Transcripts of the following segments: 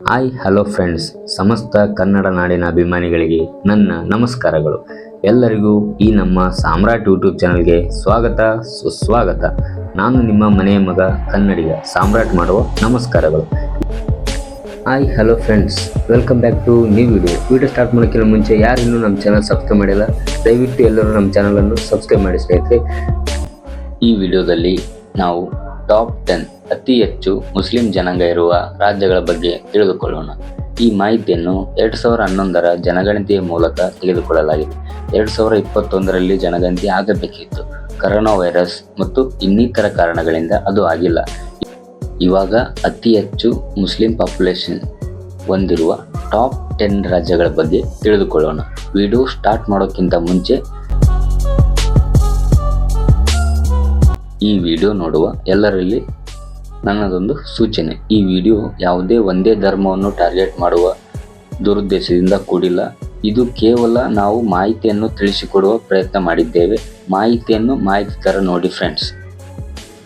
Hi, hello friends. ಸಮಸ್ತ ಕನ್ನಡ ನಾಡಿನ ಅಭಿಮಾನಿಗಳಿಗೆ ನನ್ನ ನಮಸ್ಕಾರಗಳು. ಎಲ್ಲರಿಗೂ ಈ ನಮ್ಮ ಸಾಮ್ರಾಟ್ ಯೂಟ್ಯೂಬ್ ಚಾನಲ್ಗೆ ಸ್ವಾಗತ, ಸುಸ್ವಾಗತ. ನಾನು ನಿಮ್ಮ ಮನೆಯ ಮಗ ಕನ್ನಡಿಗ ಸಾಮ್ರಾಟ್ ಮಾಡುವ ನಮಸ್ಕಾರಗಳು. Hi, hello friends. Welcome back to new video. Video start ಮಾಡೋಕ್ಕಿಂತ ಮುಂಚೆ ಯಾರು ಇನ್ನೂ ನಮ್ಮ ಚಾನಲ್ ಸಬ್ಸ್ಕ್ರೈಬ್ ಮಾಡಿಲ್ಲ, ದಯವಿಟ್ಟು ಎಲ್ಲರೂ ನಮ್ಮ ಚಾನಲನ್ನು ಸಬ್ಸ್ಕ್ರೈಬ್ ಮಾಡಿ ಸ್ನೇಹಿತರೆ. ಈ ವಿಡಿಯೋದಲ್ಲಿ ನಾವು ಟಾಪ್ ಟೆನ್ ಅತಿ ಹೆಚ್ಚು ಮುಸ್ಲಿಂ ಜನಾಂಗ ಇರುವ ರಾಜ್ಯಗಳ ಬಗ್ಗೆ ತಿಳಿದುಕೊಳ್ಳೋಣ. ಈ ಮಾಹಿತಿಯನ್ನು ಎರಡು ಸಾವಿರ ಹನ್ನೊಂದರ ಜನಗಣತಿಯ ಮೂಲಕ ತೆಗೆದುಕೊಳ್ಳಲಾಗಿದೆ ಎರಡು ಸಾವಿರ ಇಪ್ಪತ್ತೊಂದರಲ್ಲಿ ಜನಗಣತಿ ಆಗಬೇಕಿತ್ತು. ಕರೋನಾ ವೈರಸ್ ಮತ್ತು ಇನ್ನಿತರ ಕಾರಣಗಳಿಂದ ಅದು ಆಗಿಲ್ಲ. ಇವಾಗ ಅತಿ ಹೆಚ್ಚು ಮುಸ್ಲಿಂ ಪಾಪ್ಯುಲೇಷನ್ ಹೊಂದಿರುವ ಟಾಪ್ ಟೆನ್ ರಾಜ್ಯಗಳ ಬಗ್ಗೆ ತಿಳಿದುಕೊಳ್ಳೋಣ. ವಿಡಿಯೋ ಸ್ಟಾರ್ಟ್ ಮಾಡೋಕ್ಕಿಂತ ಮುಂಚೆ ಈ ವಿಡಿಯೋ ನೋಡುವ ಎಲ್ಲರಲ್ಲಿ ನನ್ನದೊಂದು ಸೂಚನೆ. ಈ ವಿಡಿಯೋ ಯಾವುದೇ ಒಂದೇ ಧರ್ಮವನ್ನು ಟಾರ್ಗೆಟ್ ಮಾಡುವ ದುರುದ್ದೇಶದಿಂದ ಕೂಡಿಲ್ಲ. ಇದು ಕೇವಲ ನಾವು ಮಾಹಿತಿಯನ್ನು ತಿಳಿಸಿಕೊಡುವ ಪ್ರಯತ್ನ ಮಾಡಿದ್ದೇವೆ. ಮಾಹಿತಿಯನ್ನು ಮಾಹಿತಿ ಥರ ನೋಡಿ ಫ್ರೆಂಡ್ಸ್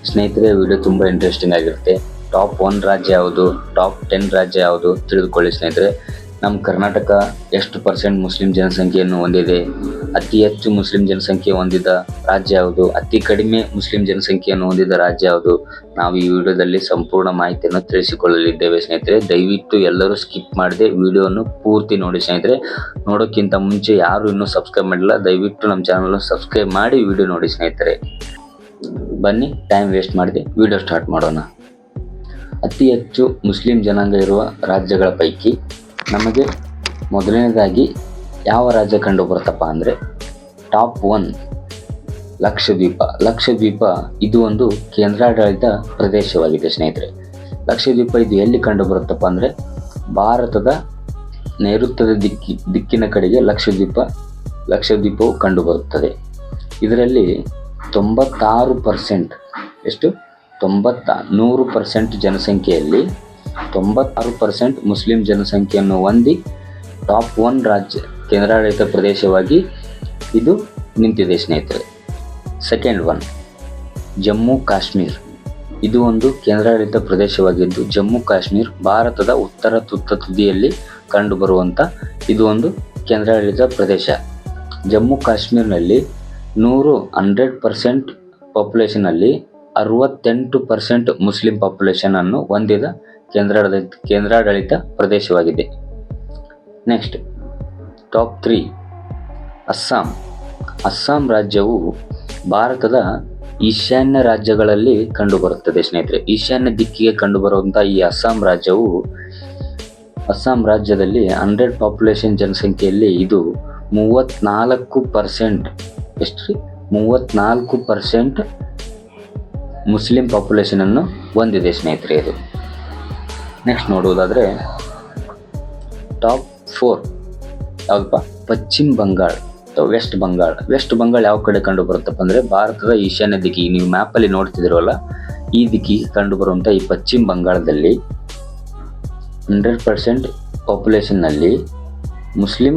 ಸ್ನೇಹಿತರೆ ವಿಡಿಯೋ ತುಂಬ ಇಂಟ್ರೆಸ್ಟಿಂಗ್ ಆಗಿರುತ್ತೆ. ಟಾಪ್ ಒನ್ ರಾಜ್ಯ ಯಾವುದು? ಟಾಪ್ ಟೆನ್ ರಾಜ್ಯ ಯಾವುದು? ತಿಳಿದುಕೊಳ್ಳಿ ಸ್ನೇಹಿತರೆ. ನಮ್ಮ ಕರ್ನಾಟಕ ಎಷ್ಟು ಪರ್ಸೆಂಟ್ ಮುಸ್ಲಿಂ ಜನಸಂಖ್ಯೆಯನ್ನು ಹೊಂದಿದೆ? ಅತಿ ಹೆಚ್ಚು ಮುಸ್ಲಿಂ ಜನಸಂಖ್ಯೆ ಹೊಂದಿದ ರಾಜ್ಯ ಯಾವುದು? ಅತಿ ಕಡಿಮೆ ಮುಸ್ಲಿಂ ಜನಸಂಖ್ಯೆಯನ್ನು ಹೊಂದಿದ ರಾಜ್ಯ ಯಾವುದು? ನಾವು ಈ ವಿಡಿಯೋದಲ್ಲಿ ಸಂಪೂರ್ಣ ಮಾಹಿತಿಯನ್ನು ತಿಳಿಸಿಕೊಳ್ಳಲಿದ್ದೇವೆ ಸ್ನೇಹಿತರೆ. ದಯವಿಟ್ಟು ಎಲ್ಲರೂ ಸ್ಕಿಪ್ ಮಾಡದೆ ವಿಡಿಯೋವನ್ನು ಪೂರ್ತಿ ನೋಡಿ ಸ್ನೇಹಿತರೆ. ನೋಡೋಕ್ಕಿಂತ ಮುಂಚೆ ಯಾರು ಇನ್ನೂ ಸಬ್ಸ್ಕ್ರೈಬ್ ಮಾಡಿಲ್ಲ, ದಯವಿಟ್ಟು ನಮ್ಮ ಚಾನಲ್ ಸಬ್ಸ್ಕ್ರೈಬ್ ಮಾಡಿ ವಿಡಿಯೋ ನೋಡಿ ಸ್ನೇಹಿತರೆ. ಬನ್ನಿ ಟೈಮ್ ವೇಸ್ಟ್ ಮಾಡದೆ ವಿಡಿಯೋ ಸ್ಟಾರ್ಟ್ ಮಾಡೋಣ. ಅತಿ ಹೆಚ್ಚು ಮುಸ್ಲಿಂ ಜನಾಂಗ ಇರುವ ರಾಜ್ಯಗಳ ಪೈಕಿ ನಮಗೆ ಮೊದಲನೇದಾಗಿ ಯಾವ ರಾಜ್ಯ ಕಂಡು ಬರುತ್ತಪ್ಪ ಅಂದರೆ ಟಾಪ್ ಒನ್ ಲಕ್ಷದ್ವೀಪ. ಲಕ್ಷದ್ವೀಪ ಇದು ಒಂದು ಕೇಂದ್ರಾಡಳಿತ ಪ್ರದೇಶವಾಗಿದೆ ಸ್ನೇಹಿತರೆ. ಲಕ್ಷದ್ವೀಪ ಇದು ಎಲ್ಲಿ ಕಂಡು ಬರುತ್ತಪ್ಪ ಅಂದರೆ ಭಾರತದ ನೈಋತ್ಯದ ದಿಕ್ಕಿ, ದಿಕ್ಕಿನ ಕಡೆಗೆ ಲಕ್ಷದ್ವೀಪ, ಲಕ್ಷದ್ವೀಪವು ಕಂಡುಬರುತ್ತದೆ. ಇದರಲ್ಲಿ ತೊಂಬತ್ತಾರು ಪರ್ಸೆಂಟ್ ಎಷ್ಟು? ತೊಂಬತ್ತ, ನೂರು ಪರ್ಸೆಂಟ್ ಜನಸಂಖ್ಯೆಯಲ್ಲಿ ತೊಂಬತ್ತಾರು ಪರ್ಸೆಂಟ್ ಮುಸ್ಲಿಂ ಜನಸಂಖ್ಯೆಯನ್ನು ಹೊಂದಿ ಟಾಪ್ ಒನ್ ರಾಜ್ಯ, ಕೇಂದ್ರಾಡಳಿತ ಪ್ರದೇಶವಾಗಿ ಇದು ನಿಂತಿದೆ ಸ್ನೇಹಿತರೆ. Second one Jammu Kashmir. ಇದು ಒಂದು ಕೇಂದ್ರಾಡಳಿತ ಪ್ರದೇಶವಾಗಿದ್ದು, ಜಮ್ಮು ಕಾಶ್ಮೀರ್ ಭಾರತದ ಉತ್ತರ ತುತ್ತ ತುದಿಯಲ್ಲಿ ಕಂಡುಬರುವಂಥ ಇದು ಒಂದು ಕೇಂದ್ರಾಡಳಿತ ಪ್ರದೇಶ. ಜಮ್ಮು ಕಾಶ್ಮೀರ್ನಲ್ಲಿ ನೂರು ಹಂಡ್ರೆಡ್ ಪರ್ಸೆಂಟ್ ಪಾಪ್ಯುಲೇಷನಲ್ಲಿ ಅರವತ್ತೆಂಟು ಪರ್ಸೆಂಟ್ ಮುಸ್ಲಿಂ ಪಾಪ್ಯುಲೇಷನನ್ನು ಹೊಂದಿದ ಕೇಂದ್ರಾಡಳಿತ ಕೇಂದ್ರಾಡಳಿತ ಪ್ರದೇಶವಾಗಿದೆ. Next top three Assam Assam ರಾಜ್ಯವು ಭಾರತದ ಈಶಾನ್ಯ ರಾಜ್ಯಗಳಲ್ಲಿ ಕಂಡುಬರುತ್ತದೆ ಸ್ನೇಹಿತರೆ. ಈಶಾನ್ಯ ದಿಕ್ಕಿಗೆ ಕಂಡುಬರುವಂಥ ಈ ಅಸ್ಸಾಂ ರಾಜ್ಯವು ಅಸ್ಸಾಂ ರಾಜ್ಯದಲ್ಲಿ ಹಂಡ್ರೆಡ್ ಪಾಪ್ಯುಲೇಷನ್ ಜನಸಂಖ್ಯೆಯಲ್ಲಿ ಇದು ಮೂವತ್ತ್ನಾಲ್ಕು ಪರ್ಸೆಂಟ್ ಎಷ್ಟು ರೀ? ಮೂವತ್ನಾಲ್ಕು ಪರ್ಸೆಂಟ್ ಮುಸ್ಲಿಂ ಪಾಪ್ಯುಲೇಷನನ್ನು ಹೊಂದಿದೆ ಸ್ನೇಹಿತರೆ ಇದು. ನೆಕ್ಸ್ಟ್ ನೋಡುವುದಾದರೆ ಟಾಪ್ ಫೋರ್ ಯಾವುದಪ್ಪ? ಪಶ್ಚಿಮ ಬಂಗಾಳ, ಅಥವಾ ವೆಸ್ಟ್ ಬಂಗಾಳ. ವೆಸ್ಟ್ ಬಂಗಾಳ ಯಾವ ಕಡೆ ಕಂಡು ಬರುತ್ತಪ್ಪ ಅಂದರೆ ಭಾರತದ ಈಶಾನ್ಯ ದಿಕ್ಕಿ ನೀವು ಮ್ಯಾಪಲ್ಲಿ ನೋಡ್ತಿದ್ದೀರಲ್ಲ, ಈ ದಿಕ್ಕಿ ಕಂಡು ಬರುವಂಥ ಈ ಪಶ್ಚಿಮ ಬಂಗಾಳದಲ್ಲಿ ಹಂಡ್ರೆಡ್ ಪರ್ಸೆಂಟ್ ಪಾಪ್ಯುಲೇಷನ್ನಲ್ಲಿ ಮುಸ್ಲಿಂ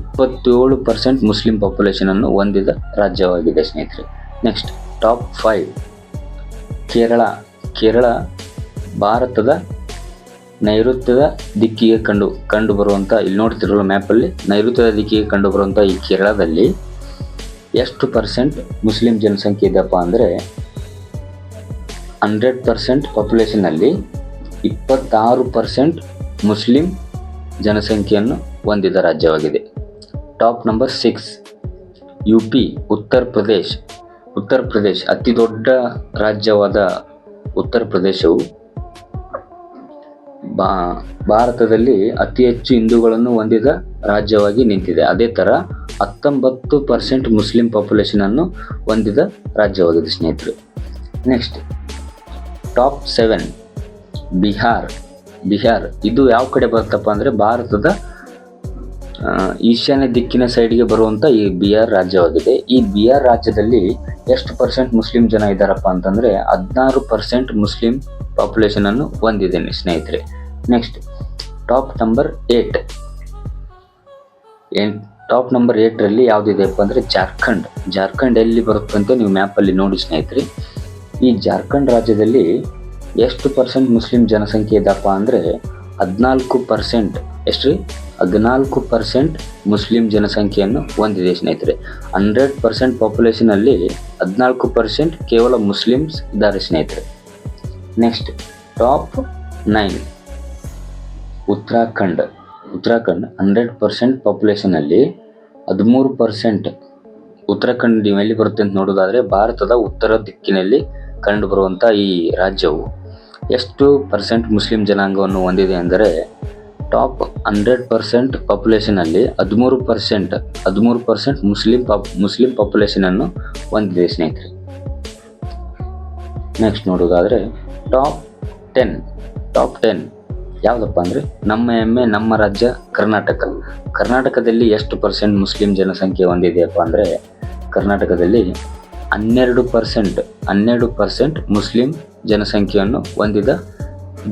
ಇಪ್ಪತ್ತೇಳು ಪರ್ಸೆಂಟ್ ಮುಸ್ಲಿಂ ಪಾಪ್ಯುಲೇಷನನ್ನು ಹೊಂದಿದ ರಾಜ್ಯವಾಗಿದೆ ಸ್ನೇಹಿತರೆ. Next top five Kerala. Kerala ಭಾರತದ ನೈಋತ್ಯದ ದಿಕ್ಕಿಗೆ ಕಂಡು ಕಂಡು ಬರುವಂಥ ಇಲ್ಲಿ ನೋಡ್ತಿರಲ್ಲ ಮ್ಯಾಪಲ್ಲಿ ನೈಋತ್ಯದ ದಿಕ್ಕಿಗೆ ಕಂಡು ಬರುವಂಥ ಈ ಕೇರಳದಲ್ಲಿ ಎಷ್ಟು ಪರ್ಸೆಂಟ್ ಮುಸ್ಲಿಂ ಜನಸಂಖ್ಯೆ ಇದೆಯಪ್ಪ ಅಂದರೆ ಹಂಡ್ರೆಡ್ ಪರ್ಸೆಂಟ್ ಪಾಪ್ಯುಲೇಷನಲ್ಲಿ ಇಪ್ಪತ್ತಾರು ಪರ್ಸೆಂಟ್ ಮುಸ್ಲಿಂ ಜನಸಂಖ್ಯೆಯನ್ನು ಹೊಂದಿದ ರಾಜ್ಯವಾಗಿದೆ. Top number six U P Uttar Pradesh. Uttar Pradesh, ಅತಿ ದೊಡ್ಡ ರಾಜ್ಯವಾದ ಉತ್ತರ ಪ್ರದೇಶವು ಭಾರತದಲ್ಲಿ ಅತಿ ಹೆಚ್ಚು ಹಿಂದೂಗಳನ್ನು ಹೊಂದಿದ ರಾಜ್ಯವಾಗಿ ನಿಂತಿದೆ. ಅದೇ ಥರ ಹತ್ತೊಂಬತ್ತು ಪರ್ಸೆಂಟ್ ಮುಸ್ಲಿಂ ಪಾಪ್ಯುಲೇಷನನ್ನು ಹೊಂದಿದ ರಾಜ್ಯವಾಗಿದೆ ಸ್ನೇಹಿತರು. Next top seven Bihar Bihar ಇದು ಯಾವ ಕಡೆ ಬರುತ್ತಪ್ಪ ಅಂದರೆ ಭಾರತದ ಈಶಾನ್ಯ ದಿಕ್ಕಿನ ಸೈಡ್ಗೆ ಬರುವಂಥ ಈ ಬಿಹಾರ್ ರಾಜ್ಯವಾಗಿದೆ. ಈ ಬಿಹಾರ್ ರಾಜ್ಯದಲ್ಲಿ ಎಷ್ಟು ಪರ್ಸೆಂಟ್ ಮುಸ್ಲಿಂ ಜನ ಇದ್ದಾರಪ್ಪ ಅಂತಂದರೆ ಹದಿನಾರು ಪರ್ಸೆಂಟ್ ಮುಸ್ಲಿಂ ಪಾಪ್ಯುಲೇಷನನ್ನು ಹೊಂದಿದ್ದೇನೆ ಸ್ನೇಹಿತರೆ. ನೆಕ್ಸ್ಟ್ ಟಾಪ್ ನಂಬರ್ ಏಟ್ ಏನ್ ಟಾಪ್ ನಂಬರ್ ಏಟ್ರಲ್ಲಿ ಯಾವುದಿದೆಯಪ್ಪ ಅಂದರೆ ಜಾರ್ಖಂಡ್. ಜಾರ್ಖಂಡ್ ಎಲ್ಲಿ ಬರುತ್ತೆ ಅಂತ ನೀವು ಮ್ಯಾಪಲ್ಲಿ ನೋಡಿ ಸ್ನೇಹಿತರೆ. ಈ ಜಾರ್ಖಂಡ್ ರಾಜ್ಯದಲ್ಲಿ ಎಷ್ಟು ಪರ್ಸೆಂಟ್ ಮುಸ್ಲಿಂ ಜನಸಂಖ್ಯೆ ಇದಪ್ಪ ಅಂದರೆ ಹದಿನಾಲ್ಕು ಪರ್ಸೆಂಟ್ ಎಷ್ಟು ರೀ? ಹದಿನಾಲ್ಕು ಪರ್ಸೆಂಟ್ ಮುಸ್ಲಿಂ ಜನಸಂಖ್ಯೆಯನ್ನು ಹೊಂದಿದೆ ಸ್ನೇಹಿತರೆ. ಹಂಡ್ರೆಡ್ ಪರ್ಸೆಂಟ್ ಪಾಪ್ಯುಲೇಷನಲ್ಲಿ ಹದಿನಾಲ್ಕು ಪರ್ಸೆಂಟ್ ಕೇವಲ ಮುಸ್ಲಿಮ್ಸ್ ಇದ್ದಾರೆ ಸ್ನೇಹಿತರೆ. Next top nine Uttarakhand. Uttarakhand hundred percent ಪಾಪ್ಯುಲೇಷನಲ್ಲಿ ಹದಿಮೂರು ಪರ್ಸೆಂಟ್. ಉತ್ತರಾಖಂಡ್ ನೀವು ಎಲ್ಲಿ ಬರುತ್ತೆ ಅಂತ ನೋಡೋದಾದರೆ ಭಾರತದ ಉತ್ತರ ದಿಕ್ಕಿನಲ್ಲಿ ಕಂಡುಬರುವಂಥ ಈ ರಾಜ್ಯವು. ಎಷ್ಟು ಪರ್ಸೆಂಟ್ ಮುಸ್ಲಿಂ ಜನಾಂಗವನ್ನು ಹೊಂದಿದೆ ಅಂದರೆ ಟಾಪ್ ಹಂಡ್ರೆಡ್ ಪರ್ಸೆಂಟ್ ಪಾಪ್ಯುಲೇಷನಲ್ಲಿ ಹದಿಮೂರು ಪರ್ಸೆಂಟ್ ಹದಿಮೂರು ಪರ್ಸೆಂಟ್ ಮುಸ್ಲಿಂ ಪಾಪ್ ಮುಸ್ಲಿಂ ಪಾಪ್ಯುಲೇಷನನ್ನು ಹೊಂದಿದೆ ಸ್ನೇಹಿತರೆ. ನೆಕ್ಸ್ಟ್ ನೋಡೋದಾದರೆ ಟಾಪ್ ಟೆನ್ ಟಾಪ್ ಟೆನ್. ಯಾವುದಪ್ಪ ಅಂದರೆ ನಮ್ಮ ಹೆಮ್ಮೆ, ನಮ್ಮ ರಾಜ್ಯ ಕರ್ನಾಟಕ. ಕರ್ನಾಟಕದಲ್ಲಿ ಎಷ್ಟು ಪರ್ಸೆಂಟ್ ಮುಸ್ಲಿಂ ಜನಸಂಖ್ಯೆ ಹೊಂದಿದೆಯಪ್ಪ ಅಂದರೆ ಕರ್ನಾಟಕದಲ್ಲಿ ಹನ್ನೆರಡು ಪರ್ಸೆಂಟ್ ಹನ್ನೆರಡು ಪರ್ಸೆಂಟ್ ಮುಸ್ಲಿಂ ಜನಸಂಖ್ಯೆಯನ್ನು ಹೊಂದಿದ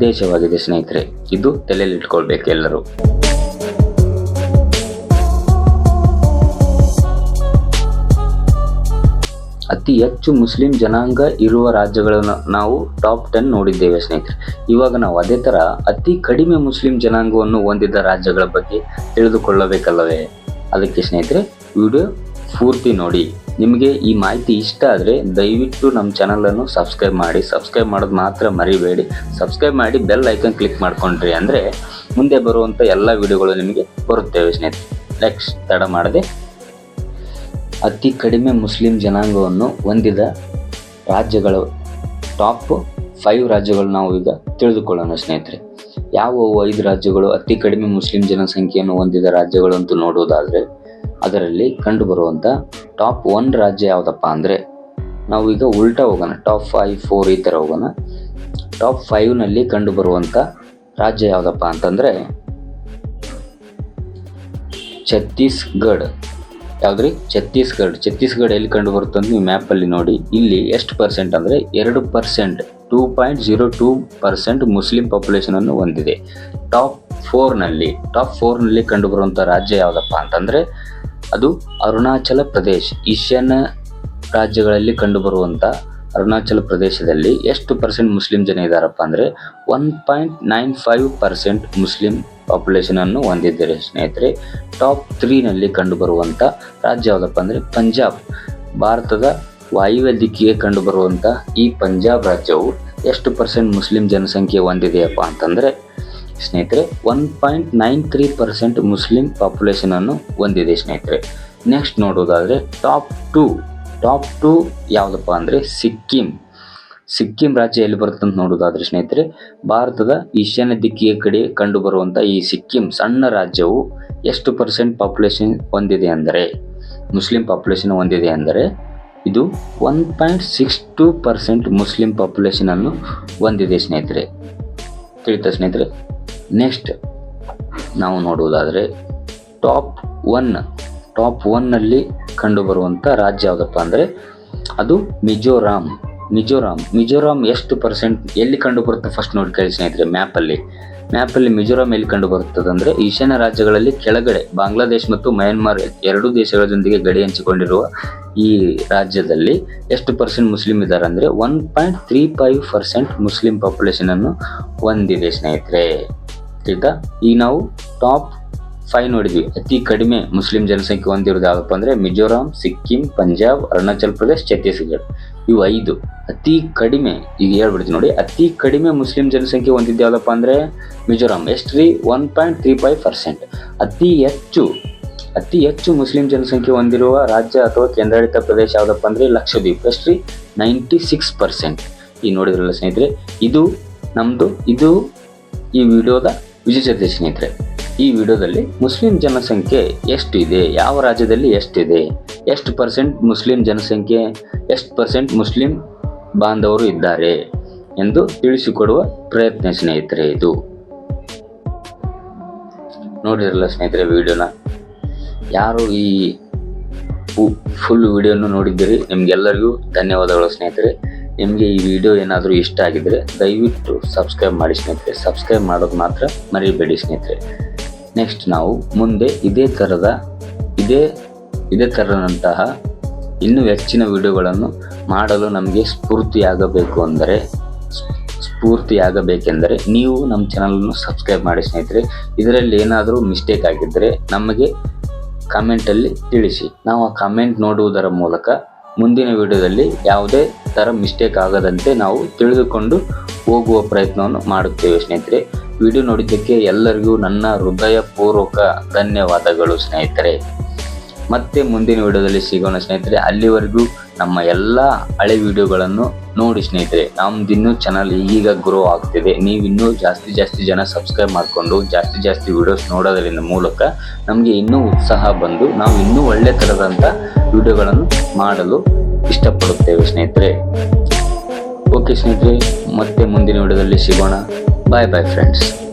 ದೇಶವಾಗಿದೆ ಸ್ನೇಹಿತರೆ. ಇದು ತಲೆಯಲ್ಲಿಟ್ಕೊಳ್ಬೇಕು ಎಲ್ಲರೂ. ಅತಿ ಹೆಚ್ಚು ಮುಸ್ಲಿಂ ಜನಾಂಗ ಇರುವ ರಾಜ್ಯಗಳನ್ನು ನಾವು ಟಾಪ್ ಟೆನ್ ನೋಡಿದ್ದೇವೆ ಸ್ನೇಹಿತರೆ. ಇವಾಗ ನಾವು ಅದೇ ಥರ ಅತಿ ಕಡಿಮೆ ಮುಸ್ಲಿಂ ಜನಾಂಗವನ್ನು ಹೊಂದಿದ್ದ ರಾಜ್ಯಗಳ ಬಗ್ಗೆ ತಿಳಿದುಕೊಳ್ಳಬೇಕಲ್ಲವೇ? ಅದಕ್ಕೆ ಸ್ನೇಹಿತರೆ, ವಿಡಿಯೋ ಪೂರ್ತಿ ನೋಡಿ. ನಿಮಗೆ ಈ ಮಾಹಿತಿ ಇಷ್ಟ ಆದರೆ ದಯವಿಟ್ಟು ನಮ್ಮ ಚಾನಲನ್ನು ಸಬ್ಸ್ಕ್ರೈಬ್ ಮಾಡಿ. ಸಬ್ಸ್ಕ್ರೈಬ್ ಮಾಡೋದು ಮಾತ್ರ ಮರಿಬೇಡಿ. ಸಬ್ಸ್ಕ್ರೈಬ್ ಮಾಡಿ ಬೆಲ್ ಐಕನ್ ಕ್ಲಿಕ್ ಮಾಡ್ಕೊಂಡ್ರಿ ಅಂದರೆ ಮುಂದೆ ಬರುವಂಥ ಎಲ್ಲ ವಿಡಿಯೋಗಳು ನಿಮಗೆ ಬರುತ್ತೇವೆ ಸ್ನೇಹಿತರೆ. ನೆಕ್ಸ್ಟ್ ತಡ ಮಾಡದೆ ಅತಿ ಕಡಿಮೆ ಮುಸ್ಲಿಂ ಜನಾಂಗವನ್ನು ಹೊಂದಿದ ರಾಜ್ಯಗಳು ಟಾಪ್ ಫೈವ್ ರಾಜ್ಯಗಳು ನಾವು ಈಗ ತಿಳಿದುಕೊಳ್ಳೋಣ ಸ್ನೇಹಿತರೆ. ಯಾವ ಐದು ರಾಜ್ಯಗಳು ಅತಿ ಕಡಿಮೆ ಮುಸ್ಲಿಂ ಜನಸಂಖ್ಯೆಯನ್ನು ಹೊಂದಿದ ರಾಜ್ಯಗಳು ಅಂತ ನೋಡುವುದಾದರೆ, ಅದರಲ್ಲಿ ಕಂಡುಬರುವಂಥ ಟಾಪ್ ಒನ್ ರಾಜ್ಯ ಯಾವುದಪ್ಪ ಅಂದರೆ, ನಾವು ಈಗ ಉಲ್ಟಾ ಹೋಗೋಣ, ಟಾಪ್ ಫೈವ್, ಫೋರ್ ಈ ಥರ ಹೋಗೋಣ. ಟಾಪ್ ಫೈವ್ನಲ್ಲಿ ಕಂಡುಬರುವಂಥ ರಾಜ್ಯ ಯಾವುದಪ್ಪ ಅಂತಂದರೆ, ಛತ್ತೀಸ್ಗಢ. ಯಾವ್ದ್ರಿ? ಛತ್ತೀಸ್ಗಢ ಛತ್ತೀಸ್ಗಢ ಎಲ್ಲಿ ಕಂಡು ಬರುತ್ತೆ ನೀವು ಮ್ಯಾಪಲ್ಲಿ ನೋಡಿ. ಇಲ್ಲಿ ಎಷ್ಟು ಪರ್ಸೆಂಟ್ ಅಂದರೆ ಎರಡು percent two point zero two percent Muslim ಪಾಪ್ಯುಲೇಷನನ್ನು ಹೊಂದಿದೆ. ಟಾಪ್ ಫೋರ್ನಲ್ಲಿ ಟಾಪ್ ಫೋರ್ನಲ್ಲಿ ಕಂಡುಬರುವಂಥ ರಾಜ್ಯ ಯಾವುದಪ್ಪ ಅಂತಂದರೆ ಅದು ಅರುಣಾಚಲ ಪ್ರದೇಶ. ಈಶಾನ್ಯ ರಾಜ್ಯಗಳಲ್ಲಿ ಕಂಡುಬರುವಂಥ ಅರುಣಾಚಲ ಪ್ರದೇಶದಲ್ಲಿ ಎಷ್ಟು ಪರ್ಸೆಂಟ್ ಮುಸ್ಲಿಂ ಜನ ಇದ್ದಾರಪ್ಪ ಅಂದರೆ one point nine five percent Muslim ಪಾಪ್ಯುಲೇಷನನ್ನು ಹೊಂದಿದ್ದಾರೆ ಸ್ನೇಹಿತರೆ. ಟಾಪ್ ತ್ರೀನಲ್ಲಿ ಕಂಡುಬರುವಂಥ ರಾಜ್ಯ ಯಾವುದಪ್ಪ ಅಂದರೆ ಪಂಜಾಬ್. ಭಾರತದ ವಾಯುವ್ಯ ದಿಕ್ಕಿಗೆ ಕಂಡುಬರುವಂಥ ಈ ಪಂಜಾಬ್ ರಾಜ್ಯವು ಎಷ್ಟು ಪರ್ಸೆಂಟ್ ಮುಸ್ಲಿಂ ಜನಸಂಖ್ಯೆ ಹೊಂದಿದೆಯಪ್ಪ ಅಂತಂದರೆ, ಸ್ನೇಹಿತರೆ one point nine three percent Muslim ಪಾಪ್ಯುಲೇಷನನ್ನು ಹೊಂದಿದೆ ಸ್ನೇಹಿತರೆ. ನೆಕ್ಸ್ಟ್ ನೋಡೋದಾದರೆ ಟಾಪ್ ಟೂ ಟಾಪ್ ಟು ಯಾವುದಪ್ಪ ಅಂದರೆ ಸಿಕ್ಕಿಂ. ಸಿಕ್ಕಿಂ ರಾಜ್ಯ ಎಲ್ಲಿ ಬರುತ್ತೆ ಅಂತ ನೋಡೋದಾದ್ರೆ ಸ್ನೇಹಿತರೆ, ಭಾರತದ ಈಶಾನ್ಯ ದಿಕ್ಕಿಯ ಕಡೆ ಕಂಡುಬರುವಂಥ ಈ ಸಿಕ್ಕಿಂ ಸಣ್ಣ ರಾಜ್ಯವು ಎಷ್ಟು ಪರ್ಸೆಂಟ್ ಪಾಪ್ಯುಲೇಷನ್ ಹೊಂದಿದೆ ಅಂದರೆ, ಮುಸ್ಲಿಂ ಪಾಪ್ಯುಲೇಷನ್ ಹೊಂದಿದೆ ಅಂದರೆ, ಇದು one point six two percent Muslim ಪಾಪ್ಯುಲೇಷನನ್ನು ಹೊಂದಿದೆ ಸ್ನೇಹಿತರೆ. ತಿಳಿತಾ ಸ್ನೇಹಿತರೆ ನೆಕ್ಸ್ಟ್ ನಾವು ನೋಡುವುದಾದರೆ ಟಾಪ್ ಒನ್ ಟಾಪ್ ಒನ್ನಲ್ಲಿ ಕಂಡುಬರುವಂಥ ರಾಜ್ಯ ಯಾವುದಪ್ಪ ಅಂದರೆ, ಅದು ಮಿಜೋರಾಂ. ಮಿಜೋರಾಂ. ಮಿಜೋರಾಂ ಎಷ್ಟು ಪರ್ಸೆಂಟ್ ಎಲ್ಲಿ ಕಂಡು ಬರುತ್ತೆ ಫಸ್ಟ್ ನೋಡಿ ಕೇಳಿ ಸ್ನೇಹಿತರೆ ಮ್ಯಾಪಲ್ಲಿ ಮ್ಯಾಪಲ್ಲಿ ಮಿಜೋರಾಂ ಎಲ್ಲಿ ಕಂಡು ಬರುತ್ತದೆ ಅಂದರೆ ಈಶಾನ್ಯ ರಾಜ್ಯಗಳಲ್ಲಿ ಕೆಳಗಡೆ ಬಾಂಗ್ಲಾದೇಶ್ ಮತ್ತು ಮಯನ್ಮಾರ್ ಎರಡೂ ಜೊತೆಗೆ ಗಡಿ ಹಂಚಿಕೊಂಡಿರುವ ಈ ರಾಜ್ಯದಲ್ಲಿ ಎಷ್ಟು ಪರ್ಸೆಂಟ್ ಮುಸ್ಲಿಂ ಇದ್ದಾರೆ ಅಂದರೆ one point three five percent Muslim ಪಾಪ್ಯುಲೇಷನನ್ನು ಹೊಂದಿದೆ ಸ್ನೇಹಿತರೆ. ಆಯ್ತಾ ಈಗ ನಾವು ಟಾಪ್ ಫೈವ್ ನೋಡಿದ್ವಿ. ಅತಿ ಕಡಿಮೆ ಮುಸ್ಲಿಂ ಜನಸಂಖ್ಯೆ ಹೊಂದಿರೋದು ಯಾವಪ್ಪ ಅಂದರೆ ಮಿಜೋರಾಂ, ಸಿಕ್ಕಿಂ, ಪಂಜಾಬ್, ಅರುಣಾಚಲ್ ಪ್ರದೇಶ್, ಛತ್ತೀಸ್ಗಢ. ಇವು ಐದು. ಅತಿ ಕಡಿಮೆ, ಈಗ ಹೇಳ್ಬಿಡ್ತೀನಿ ನೋಡಿ, ಅತಿ ಕಡಿಮೆ ಮುಸ್ಲಿಂ ಜನಸಂಖ್ಯೆ ಹೊಂದಿದ್ದು ಯಾವುದಪ್ಪ ಅಂದರೆ ಮಿಜೋರಾಂ. ಎಷ್ಟು ರೀ? One point three five percent ಅತಿ ಹೆಚ್ಚು ಅತಿ ಹೆಚ್ಚು ಮುಸ್ಲಿಂ ಜನಸಂಖ್ಯೆ ಹೊಂದಿರುವ ರಾಜ್ಯ ಅಥವಾ ಕೇಂದ್ರಾಡಳಿತ ಪ್ರದೇಶ ಯಾವುದಪ್ಪ ಅಂದರೆ ಲಕ್ಷದ್ವೀಪ್. ಎಷ್ಟು ರೀ? ನೈಂಟಿ ಸಿಕ್ಸ್ ಪರ್ಸೆಂಟ್ ಈ ನೋಡಿದ್ರಲ್ಲ ಸ್ನೇಹಿತರೆ, ಇದು ನಮ್ಮದು ಇದು ಈ ವಿಡಿಯೋದ ವಿಶೇಷತೆ ಸ್ನೇಹಿತರೆ. ಈ ವಿಡಿಯೋದಲ್ಲಿ ಮುಸ್ಲಿಂ ಜನಸಂಖ್ಯೆ ಎಷ್ಟಿದೆ? ಯಾವ ರಾಜ್ಯದಲ್ಲಿ ಎಷ್ಟಿದೆ? ಎಷ್ಟು ಪರ್ಸೆಂಟ್ ಮುಸ್ಲಿಂ ಜನಸಂಖ್ಯೆ, ಎಷ್ಟು ಪರ್ಸೆಂಟ್ ಮುಸ್ಲಿಂ ಬಾಂಧವರು ಇದ್ದಾರೆ ಎಂದು ತಿಳಿಸಿಕೊಡುವ ಪ್ರಯತ್ನ ಸ್ನೇಹಿತರೆ ಇದು. ನೋಡಿರಲ್ಲ ಸ್ನೇಹಿತರೆ ವಿಡಿಯೋನ? ಯಾರು ಈ ಫುಲ್ ವಿಡಿಯೋನು ನೋಡಿದ್ದೀರಿ? ನಿಮಗೆಲ್ಲರಿಗೂ ಧನ್ಯವಾದಗಳು ಸ್ನೇಹಿತರೆ. ನಿಮಗೆ ಈ ವಿಡಿಯೋ ಏನಾದರೂ ಇಷ್ಟ ಆಗಿದ್ದರೆ ದಯವಿಟ್ಟು ಸಬ್ಸ್ಕ್ರೈಬ್ ಮಾಡಿ ಸ್ನೇಹಿತರೆ. ಸಬ್ಸ್ಕ್ರೈಬ್ ಮಾಡೋದು ಮಾತ್ರ ಮರಿಬೇಡಿ ಸ್ನೇಹಿತರೆ. ನೆಕ್ಸ್ಟ್ ನಾವು ಮುಂದೆ ಇದೇ ಥರದ ಇದೇ ಇದೇ ಥರದಂತಹ ಇನ್ನೂ ಹೆಚ್ಚಿನ ವಿಡಿಯೋಗಳನ್ನು ಮಾಡಲು ನಮಗೆ ಸ್ಫೂರ್ತಿಯಾಗಬೇಕು ಅಂದರೆ, ಸ್ಫೂರ್ತಿಯಾಗಬೇಕೆಂದರೆ ನೀವು ನಮ್ಮ ಚಾನಲನ್ನು ಸಬ್ಸ್ಕ್ರೈಬ್ ಮಾಡಿ ಸ್ನೇಹಿತರೆ. ಇದರಲ್ಲಿ ಏನಾದರೂ ಮಿಸ್ಟೇಕ್ ಆಗಿದ್ದರೆ ನಮಗೆ ಕಮೆಂಟಲ್ಲಿ ತಿಳಿಸಿ. ನಾವು ಆ ಕಾಮೆಂಟ್ ನೋಡುವುದರ ಮೂಲಕ ಮುಂದಿನ ವಿಡಿಯೋದಲ್ಲಿ ಯಾವುದೇ ಥರ ಮಿಸ್ಟೇಕ್ ಆಗದಂತೆ ನಾವು ತಿಳಿದುಕೊಂಡು ಹೋಗುವ ಪ್ರಯತ್ನವನ್ನು ಮಾಡುತ್ತೇವೆ ಸ್ನೇಹಿತರೆ. ವಿಡಿಯೋ ನೋಡಿದ್ದಕ್ಕೆ ಎಲ್ಲರಿಗೂ ನನ್ನ ಹೃದಯಪೂರ್ವಕ ಧನ್ಯವಾದಗಳು, ಸ್ನೇಹಿತರೆ. ಮತ್ತೆ ಮುಂದಿನ ವಿಡಿಯೋದಲ್ಲಿ ಸಿಗೋಣ, ಸ್ನೇಹಿತರೆ. ಅಲ್ಲಿವರೆಗೂ ನಮ್ಮ ಎಲ್ಲ ಹಳೆ ವಿಡಿಯೋಗಳನ್ನು ನೋಡಿ, ಸ್ನೇಹಿತರೆ. ನಮ್ದು ಇನ್ನೂ ಚಾನಲ್ ಈಗ ಗ್ರೋ ಆಗ್ತಿದೆ. ನೀವು ಇನ್ನೂ ಜಾಸ್ತಿ ಜಾಸ್ತಿ ಜನ ಸಬ್ಸ್ಕ್ರೈಬ್ ಮಾಡಿಕೊಂಡು ಜಾಸ್ತಿ ಜಾಸ್ತಿ ವಿಡಿಯೋಸ್ ನೋಡೋದರಿಂದ ಮೂಲಕ ನಮಗೆ ಇನ್ನೂ ಉತ್ಸಾಹ ಬಂದು ನಾವು ಇನ್ನೂ ಒಳ್ಳೆ ಥರದಂಥ ವಿಡಿಯೋಗಳನ್ನು ಮಾಡಲು ಇಷ್ಟಪಡುತ್ತೇವೆ, ಸ್ನೇಹಿತರೆ. ಓಕೆ ಸ್ನೇಹಿತರೆ. ಮತ್ತೆ ಮುಂದಿನ ವಿಡಿಯೋದಲ್ಲಿ ಸಿಗೋಣ. Bye bye friends.